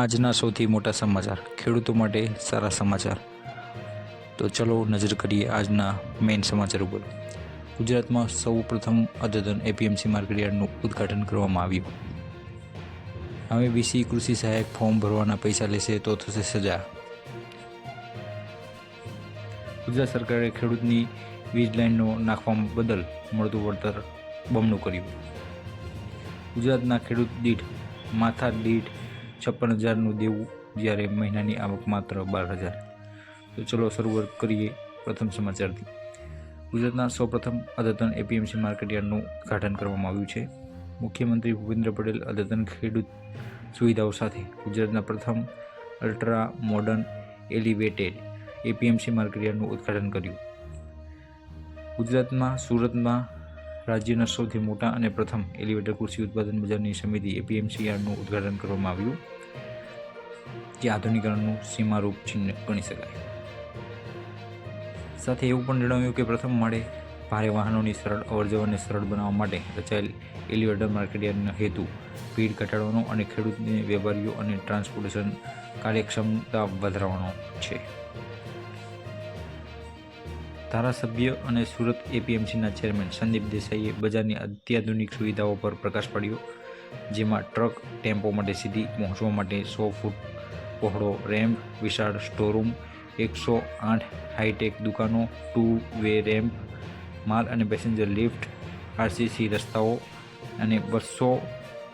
આજના સૌથી મોટા સમાચાર, ખેડૂતો માટે સારા સમાચાર. તો ચલો નજર કરીએ આજના મેઇન સમાચાર ઉપર. ગુજરાતમાં સૌ પ્રથમ અદ્યતન એપીએમસી માર્કેટયાર્ડનું ઉદ્ઘાટન કરવામાં આવ્યું. હવે વીસી કૃષિ સહાયક ફોર્મ ભરવાના પૈસા લેશે તો થશે સજા. ગુજરાત સરકારે ખેડૂતની વીજ લાઇનનો નાખવા બદલ મળતું વળતર બમણું કર્યું. ગુજરાતના ખેડૂત દીઠ માથા દીઠ છપ્પન હજારનું દેવું જ્યારે મહિનાની આવક માત્ર બાર હજાર. તો ચલો શરૂઆત કરીએ પ્રથમ સમાચારથી. ગુજરાતના સૌપ્રથમ અદ્યતન એપીએમસી માર્કેટયાર્ડનું ઉદ્ઘાટન કરવામાં આવ્યું છે. મુખ્યમંત્રી ભૂપેન્દ્ર પટેલ અદ્યતન ખેડૂત સુવિધાઓ સાથે ગુજરાતના પ્રથમ અલ્ટ્રા મોડર્ન એલિવેટેડ એપીએમસી માર્કેટયાર્ડનું ઉદ્ઘાટન કર્યું. ગુજરાતમાં સુરતમાં રાજ્યના સૌથી મોટા અને પ્રથમ એલિવેટર કૃષિ ઉત્પાદન બજારની સમિતિ એપીએમસીઆરનું ઉદ્ઘાટન કરવામાં આવ્યું, જે આધુનિકરણનું સીમારૂપ ચિહ્ન ગણી શકાય. સાથે એવું પણ જણાવ્યું કે પ્રથમ માળે ભારે વાહનોની સરળ અવરજવરને સરળ બનાવવા માટે રચાયેલ એલિવેટર માર્કેટયાર્ડનો હેતુ ભીડ ઘટાડવાનો અને ખેડૂતને વેપારીઓ અને ટ્રાન્સપોર્ટેશન કાર્યક્ષમતા વધારવાનો છે. ધારાસભ્ય અને સુરત એપીએમસીના ચેરમેન સંદીપ દેસાઈએ બજારની અત્યાધુનિક સુવિધાઓ પર પ્રકાશ પાડ્યો, જેમાં ટ્રક, ટેમ્પો માટે સીધી પહોંચવા માટે સો ફૂટ પહોળો રેમ્પ, વિશાળ સ્ટોરૂમ એકસો આઠ હાઈટેક દુકાનો, ટુ વે રેમ્પ, માલ અને પેસેન્જર લિફ્ટ, આરસીસી રસ્તાઓ અને બસો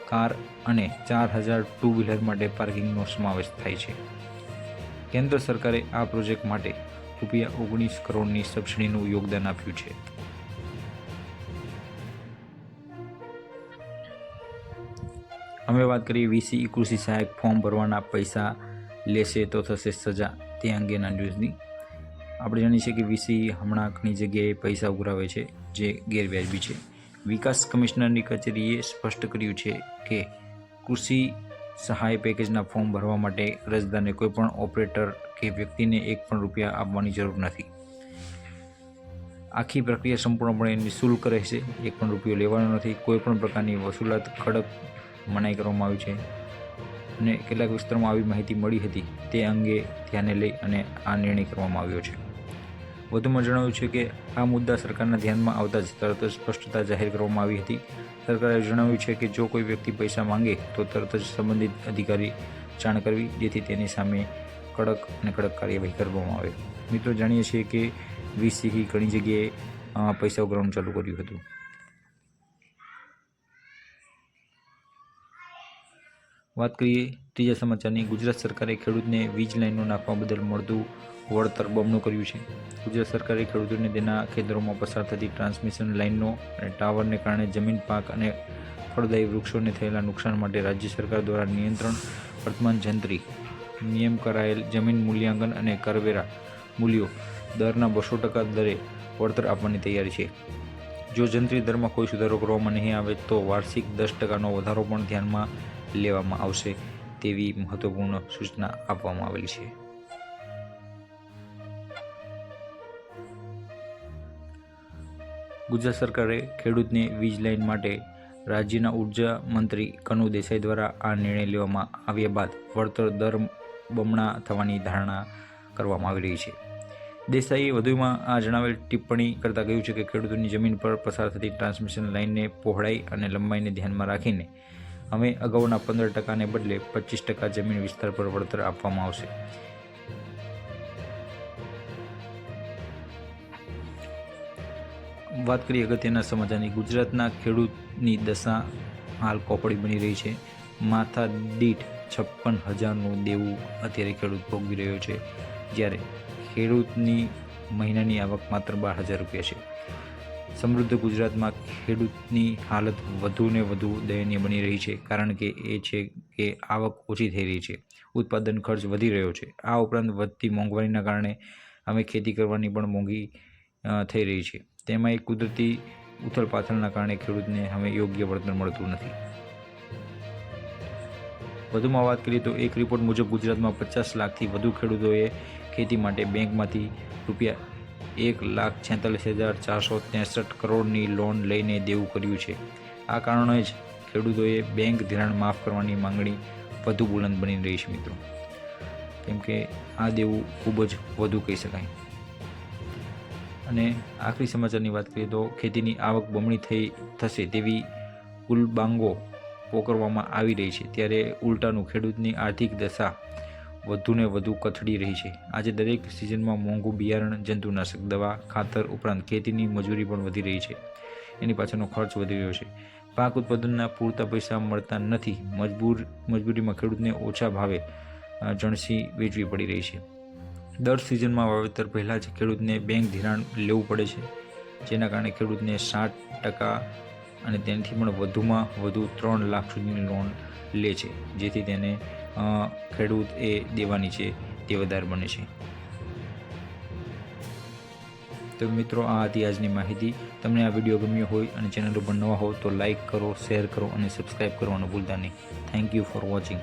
કાર અને ચાર હજાર ટુ વ્હીલર માટે પાર્કિંગનો સમાવેશ થાય છે. કેન્દ્ર સરકારે આ પ્રોજેક્ટ માટે રૂપિયા ઓગણીસ કરોડની સબસિડીનું યોગદાન આપ્યું છે. અમે વાત કરીએ વીસી કૃષિ સહાયક ફોર્મ ભરવાના પૈસા લેશે તો થશે સજા તે અંગેના ન્યૂઝની. આપણે જાણીએ છીએ કે વીસી હમણાં ઘણી જગ્યાએ પૈસા ઉઘરાવે છે, જે ગેરવ્યાજબી છે. વિકાસ કમિશનરની કચેરીએ સ્પષ્ટ કર્યું છે કે કૃષિ સહાય પેકેજના ફોર્મ ભરવા માટે અરજદારને કોઈપણ ઓપરેટર કે વ્યક્તિને એક પણ રૂપિયા આપવાની જરૂર નથી. આખી પ્રક્રિયા સંપૂર્ણપણે નિઃશુલ્ક રહેશે. એક પણ રૂપિયો લેવાનો નથી. કોઈપણ પ્રકારની વસૂલાત કડક મનાઈ કરવામાં આવી છે અને કેટલાક વિસ્તારોમાં આવી માહિતી મળી હતી. તે અંગે ધ્યાને લઈ અને આ નિર્ણય કરવામાં આવ્યો છે. વધુમાં જણાવ્યું છે કે આ મુદ્દા સરકારના ધ્યાનમાં આવતા જ તરત જ સ્પષ્ટતા જાહેર કરવામાં આવી હતી. સરકારે જણાવ્યું છે કે જો કોઈ વ્યક્તિ પૈસા માંગે, તો તરત જ સંબંધિત અધિકારી જાણ કરવી, જેથી તેની સામે કડક અને કડક કાર્યવાહી કરવામાં આવે. મિત્રો, જાણીએ છીએ કે વીસીહી ઘણી જગ્યાએ પૈસા ઉઘરાવવાનું ચાલુ કર્યું હતું. વાત કરીએ, ત્રીજા સમાચારની, ગુજરાત સરકારે ખેડૂતને વીજ લાઇનો નાખવા બદલ મળતું વળતર બમણું કર્યું છે. ગુજરાત સરકારે ખેડૂતોને તેના ખેતરોમાં પસાર થતી ટ્રાન્સમિશન લાઇનનો અને ટાવરને કારણે જમીન પાક અને ફળદાયી વૃક્ષોને થયેલા નુકસાન માટે રાજ્ય સરકાર દ્વારા નિયંત્રણ વર્તમાન જંત્રી નિયમ કરાયેલ જમીન મૂલ્યાંકન અને કરવેરા મૂલ્યો દરના બસો ટકા દરે વળતર આપવાની તૈયારી છે. જો જંત્રી દરમાં કોઈ સુધારો કરવામાં નહીં આવે તો વાર્ષિક દસ ટકાનો વધારો પણ ધ્યાનમાં લેવામાં આવશે તેવી મહત્વપૂર્ણ સૂચના આપવામાં આવેલી છે. ગુજરાત સરકારે ખેડૂતને વીજ લાઇન માટે રાજ્યના ઊર્જા મંત્રી કનુ દેસાઈ દ્વારા આ નિર્ણય લેવામાં આવ્યા બાદ વળતર દર બમણા થવાની ધારણા કરવામાં આવી રહી છે. દેસાઈએ વધુમાં આ જણાવેલ ટિપ્પણી કરતાં કહ્યું છે કે ખેડૂતોની જમીન પર પસાર થતી ટ્રાન્સમિશન લાઇનને પહોળાઈ અને લંબાઈને ધ્યાનમાં રાખીને અમે અગાઉના પંદર ટકાને બદલે પચીસ ટકા જમીન વિસ્તાર પર વળતર આપવામાં આવશે. વાત કરીએ અગત્યના સમાચારની. ગુજરાતના ખેડૂતની દશા હાલ કોપડી બની રહી છે. માથા દીઠ છપ્પન હજારનું દેવું અત્યારે ખેડૂત ભોગવી રહ્યો છે. જ્યારે ખેડૂતની મહિનાની આવક માત્ર બાર હજાર રૂપિયા છે. સમૃદ્ધ ગુજરાતમાં ખેડૂતની હાલત વધુને વધુ દયનીય બની રહી છે, કારણ કે એ છે કે આવક ઓછી થઈ રહી છે, ઉત્પાદન ખર્ચ વધી રહ્યો છે. આ ઉપરાંત વધતી મોંઘવારીના કારણે અમે ખેતી કરવાની પણ મોંઘી થઈ રહી છે. તેમાં એક કુદરતી ઉથલપાથલના કારણે ખેડૂતને હવે યોગ્ય વળતર મળતું નથી. વધુમાં વાત કરીએ તો એક રિપોર્ટ મુજબ ગુજરાતમાં પચાસ લાખથી વધુ ખેડૂતોએ ખેતી માટે બેંકમાંથી રૂપિયા એક લાખ છેતાલીસ હજાર ચારસો ત્રેસઠ કરોડની લોન લઈને દેવું કર્યું છે. આ કારણે જ ખેડૂતોએ બેંક ધિરાણ માફ કરવાની માંગણી વધુ બુલંદ બની રહી છે મિત્રો. કેમ કે આ દેવું ખૂબ જ વધુ કહી શકાય. અને આખરી સમાચારની વાત કરીએ તો ખેતીની આવક બમણી થઈ થશે તેવી ઉલબાંગો પોકરવામાં આવી રહી છે. ત્યારે ઉલટાનું ખેડૂતની આર્થિક દશા વધુને વધુ કથળી રહી છે. આજે દરેક સિઝનમાં મોંઘું બિયારણ જંતુનાશક દવા, ખાતર ઉપરાંત ખેતીની મજૂરી પણ વધી રહી છે. એની પાછળનો ખર્ચ વધી રહ્યો છે. પાક ઉત્પાદનના પૂરતા પૈસા મળતા નથી. મજબૂર, મજબૂરીમાં ખેડૂતને ઓછા ભાવે જણસી વેચવી પડી રહી છે. દર સિઝનમાં વાવેતર પહેલાં જ ખેડૂતને બેંક ધિરાણ લેવું પડે છે, જેના કારણે ખેડૂતને સાઠ ટકા અને તેનાથી પણ વધુમાં વધુ ત્રણ લાખ સુધીની લોન લે છે. જેથી તેને ખેડૂત એ દેવાની છે તે વધારે બને છે. તો મિત્રો, આ હતી આજની માહિતી. તમને આ વીડિયો ગમ્યો હોય અને ચેનલ ઉપર નવા હો તો લાઇક કરો, શેર કરો અને સબસ્ક્રાઈબ કરવાનું ભૂલતા નહીં. Thank you for watching